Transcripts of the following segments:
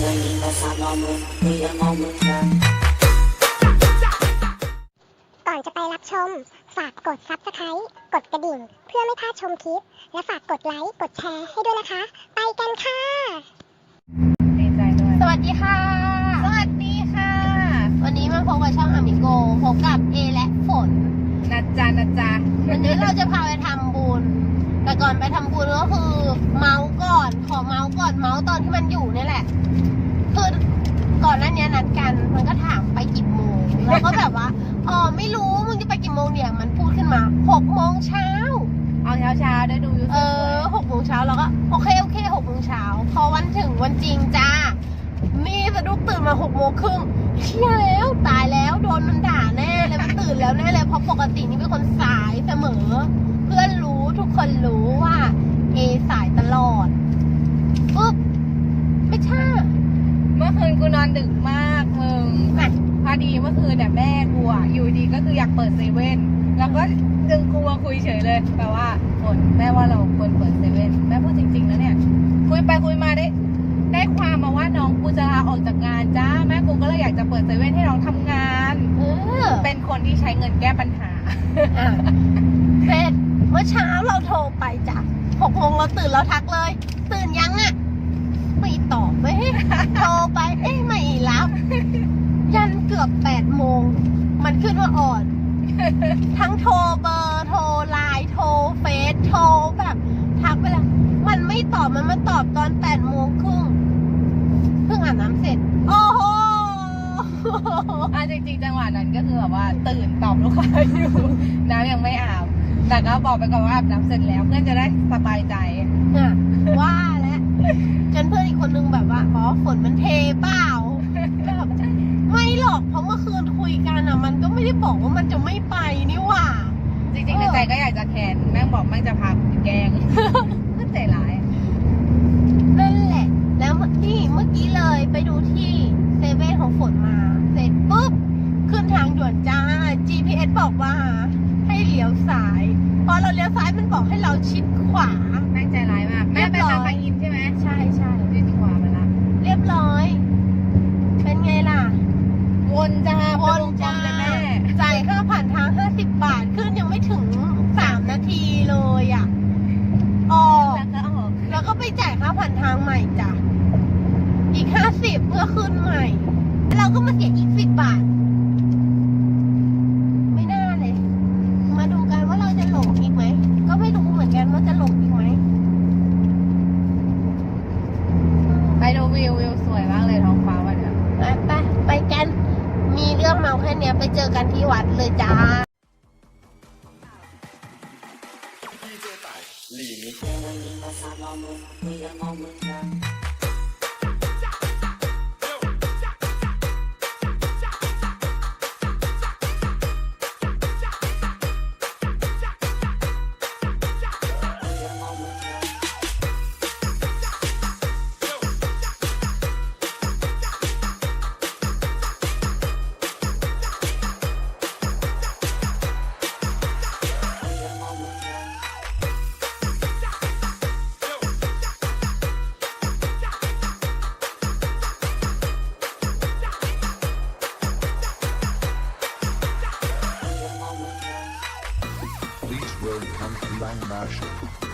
ก่อนจะไปรับชม ฝากกด Subscribe กดกระดิ่ง เพื่อไม่พลาดชมคลิป และฝากกดไลค์ กดแชร์ให้ด้วยนะคะ ไปกันค่ะดีใจด้วยสวัสดีค่ะ สวัสดีค่ะ วันนี้มาพบกับช่องอามิโกพบกับเอและฝน นะจ๊ะนะจ๊ะวันนี้เราจะพาไปทำบุญแต่ ก่อนไปทำบุญก็คือเมาส์ก่อนขอเมาส์ก่อนเมาส์ตอนที่มันอยู่นี่แหละคือก่อนหน้านี้นัดกัน มันก็ถามไปกี่โมงแล้วก็แบบว่าอ๋อไม่รู้มึงจะไปกี่โมงเนี่ย มันพูดขึ้นมาหกโมงเช้าเอาเช้าเช้าๆได้ดูยูเออหกโมงเช้าเราก็โอเคโอเคหกโมงเช้าพอวันถึงวันจริงจ้านี่สะดุ้งตื่นมาหกโมงครึ่งเชี่ยแล้วตายแล้วโดนมันด่าแน่เลยมันตื่นแล้วแน่เลยเพราะปกตินี่เป็นคนสายเสมอ เพื่อนรู้ทุกคนรู้ว่า เอสายตลอดปุ๊บไม่ใช่ เมื่อคืนกูนอนดึกมากมึง น่ะ พอดีเมื่อคืนเนี่ยแม่กูอะอยู่ดีก็คืออยากเปิดเซเว่นแล้วก็ดึงกูมาคุยเฉยเลย แปลว่าฝนแม่ว่าเราควรเปิดเซเว่นแม่พูดจริงๆนะเนี่ย คุยไปคุยมาได้ ได้ความมาว่าน้องกูจะลาออกจากงานจ้าแม่กูก็เลยอยากจะเปิดเซเว่นให้น้องทำงาน เออเป็นคนที่ใช้เงินแก้ปัญหาอะเสร็จเมื่อเช้าเราโทรไปจ้ะหกโมงเราตื่นเราทักเลย ตื่นยังอะไม่ตอบเว้ยโทรไปเอ๊ะไม่รับ ยันเกือบแปดโมง มันขึ้นว่าอ่อน ทั้งโทรเบอร์โทรไลน์โทรเฟซโทรแบบทักไปแล้ว มันไม่ตอบมันมาตอบตอนแปดโมงครึ่งเพิ่งอาบน้ำเสร็จ โอ้โหอะจริงๆจังหวะนั้นก็คือแบบว่าตื่นตอบลูกค้าอยู่น้ำยังไม่อาบแต่ก็บอกไปก่อนว่าอาบน้ำเสร็จแล้วเพื่อนจะได้สบายใจอะว่าแล้วจนเพื่อนอีกคนนึงแบบว่าอ๋อฝนมันเทเปล่าแบบ ไม่หรอกเพราะเมื่อคืนคุยกันอะ มันก็ไม่ได้บอกว่ามันจะไม่ไปนี่หว่า จริงๆในใจก็อยากจะแคนแม่งบอกแม่งจะพากูไปแกล้งก็ใจร้าย นั่นแหละ แล้วเมื่อนี่เมื่อกี้เลยไปดูที่เซเว่นของฝนมา เสร็จปุ๊บ ขึ้นทางด่วนจ้า GPS บอกว่าให้เลี้ยวซ้าย พอเราเลี้ยวซ้ายมันบอกให้เราชิดขวา แม่งใจร้ายมาก แม่ไป เรียบร้ ทา อง ย บางอินใช่ไหม ใช่ใช่ ที่จังหวะมันละ เรียบร้อย เป็นไงล่ะ วนจ้า วนจ้า เลยแม่ จ่ายค่าผ่านทาง 50 บาท ขึ้นยังไม่ถึง 3 นาทีเลยอะ ออก แล้วก็ออก แล้ว ก็ไปจ่ายค่าผ่านทางใหม่จ้ะ อีก50เพื่อขึ้นใหม่เราก็มาเสียอีก10บาท ไม่น่าเลย มาดูกันว่าเราจะหลงอีกไหม ก็ไม่รู้เหมือนกันว่าจะหลงอีกไหม ไปดูวิววิวสวยมากเลยท้องฟ้าวันเนี้ยไปไปไปกัน มีเรื่องเมาแค่เนี้ยไปเจอกันที่วัดเลยจ้า Quiero ir a unabashed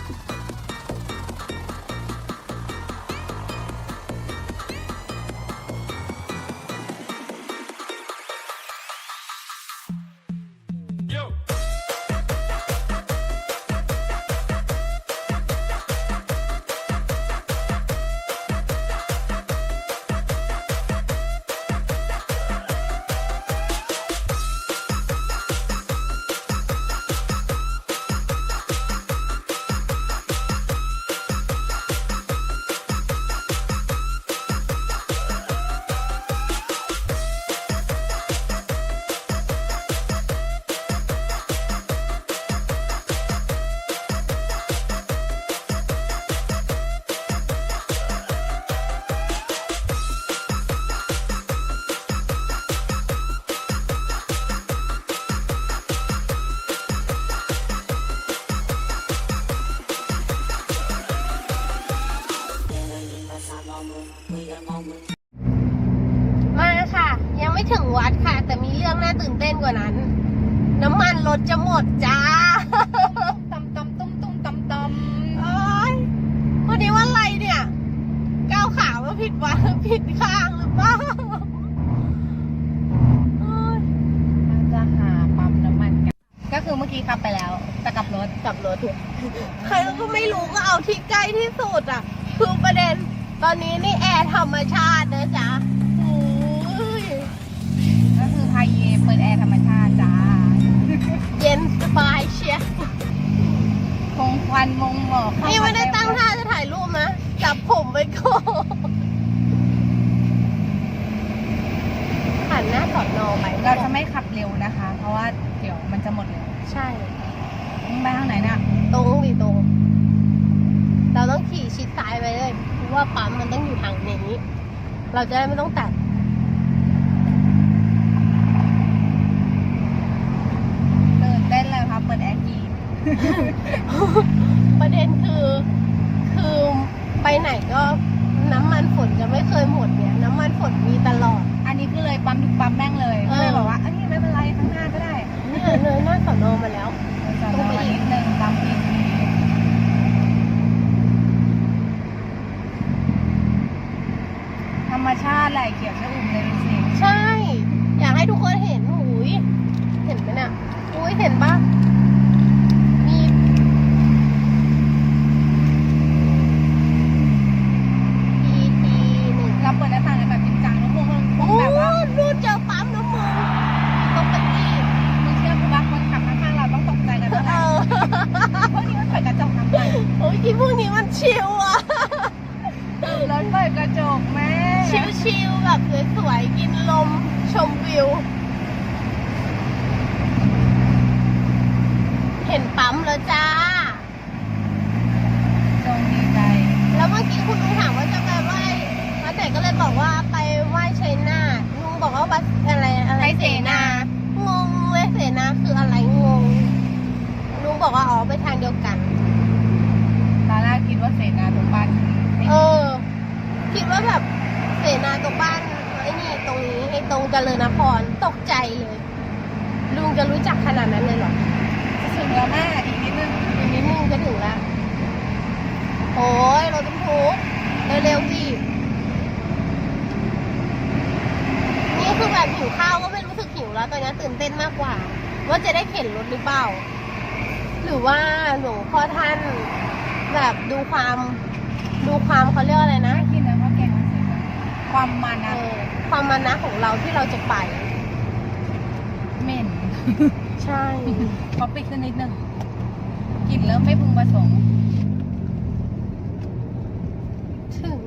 ถจะหมดจ้าตำตำตุ้มตุ้มตำตำโอ๊ยวันนี้วันอะไรเนี่ยก้าวขาว่าผิดวันผิดข้างหรือเปล่าโอ๊ยมันจะหาปั๊มน้ำมันกันก็คือเมื่อกี้ขับไปแล้วจะกลับรถกลับรถใครก็ไม่รู้ก็เอาที่ใกล้ที่สุดอะคือประเด็นตอนนี้นี่แอร์ธรรมชาตินะจ๊ะโอ้ยก็คือไฮเยเปิดแอร์ธรรมชาติ ชียร์คงควันมงหมอกเข้านี่ไม่ได้าตั้งท่าจะถ่ายรูปนะ จับผมไว้ก่อนหันหน้าสอนอไปเราจะไม่ขับเร็วนะคะ เพราะว่าเดี๋ยวมันจะหมดเร็วใช่ มึงไปทางไหนน่ะตรงดิตรง เราต้องขี่ชิดซ้ายไปเลยเพราะว่าปั๊มมันต้องอยู่ทางนี้ เราจะได้ไม่ต้องตัด ตื่นเต้นเลยครับเปิดแอร์กี ประเด็นคือคือไปไหนก็น้ำมันฝนจะไม่เคยหมดเนี่ย น้ำมันฝนมีตลอด อันนี้คือเลยปั๊มทุกปั๊มแม่งเลยเออเลยบอกว่าอันนี้ไม่เป็นไรข้างหน้าก็ได้เนี่ยเลยหน้าสอนอมาแล้ว จอดรอนิดนึงตามพีธรรมชาติไหลเขียวชะอุ่มเลยดูสิใช่ อยากให้ทุกคนเห็นหูยเห็นไหมเนี่ยอุ้ยเห็นปะมีทีทีหนึ่ง เราเปิดหน้าต่างกันแบบจริงจังแล้วพวกมึงพว โอ้ กแบบว่า นู่นเจอปั๊มน้ำมันตรงตะกี้ มึงเชื่อกูว่าคนขับข้างๆเราต้องตกใจกันเท่าไห เอ ร่ อ พวกนี้มันเปิดกระจกทำไม โอ้ยที่พวกนี้มันชิลอะ รถเปิดกระจกแม่ ชิลๆแบบ สวยๆ กินลมชมวิว เห็นปะแล้วจ้า จงดีใจ แล้วเมื่อกี้คุณลุงถามว่าจะไปไหว้วัดไหนก็เลยบอกว่าไปไหว้ชัยนาทลุงบอกว่าวัดอะไรอะไร ไทยเสนา งงเลยเสนาคืออะไรงงลุงบอกว่าอ๋อไปทางเดียวกัน ตอนแรกคิดว่าเสนาตรงบ้าน เออ คิดว่าแบบเสนาตรงบ้านไอ้นี่ตรงนี้ไอ้ตรงเจริญนครตกใจเลย ลุง จะรู้จักขนาดนั้นเลยเหรอจะถึงแล้วแม่อีกนิดนึงอีกนิดนึงจะถึงแล้วโอ้ยรถบรรทุกเร็วๆพี่นี่คือแบบหิวข้าวก็ไม่รู้สึกหิวแล้วตอนนี้ตื่นเต้นมากกว่า ว่าจะได้เข็นรถหรือเปล่า หรือว่าหลวงพ่อท่านแบบดูความดูความเขาเรียกว่าอะไรนะน่ากินนะเพราะแกงมันเสร็จแล้วความมันเออะอความมานะของเราที่เราจะไปเหม็น ใช่พอปิดขึ้นนิดนึงกลิ่นเริ่มไม่พึงประสงค์ ถึง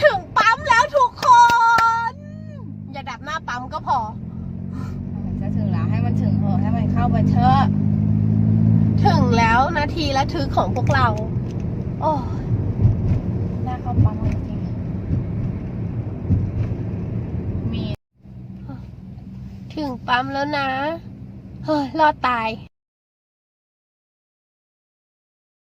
ถึงปั๊มแล้วทุกคน อย่าดับหน้าปั๊มก็พอจะถึงแล้วให้มันถึงเถอะให้มันเข้าไปเถอะ ถึงแล้วนาทีละทึกของพวกเรา โอ้หน้าเข้าปั๊มจริงๆมีถึงปั๊มแล้วนะ เฮ้ยรอดตาย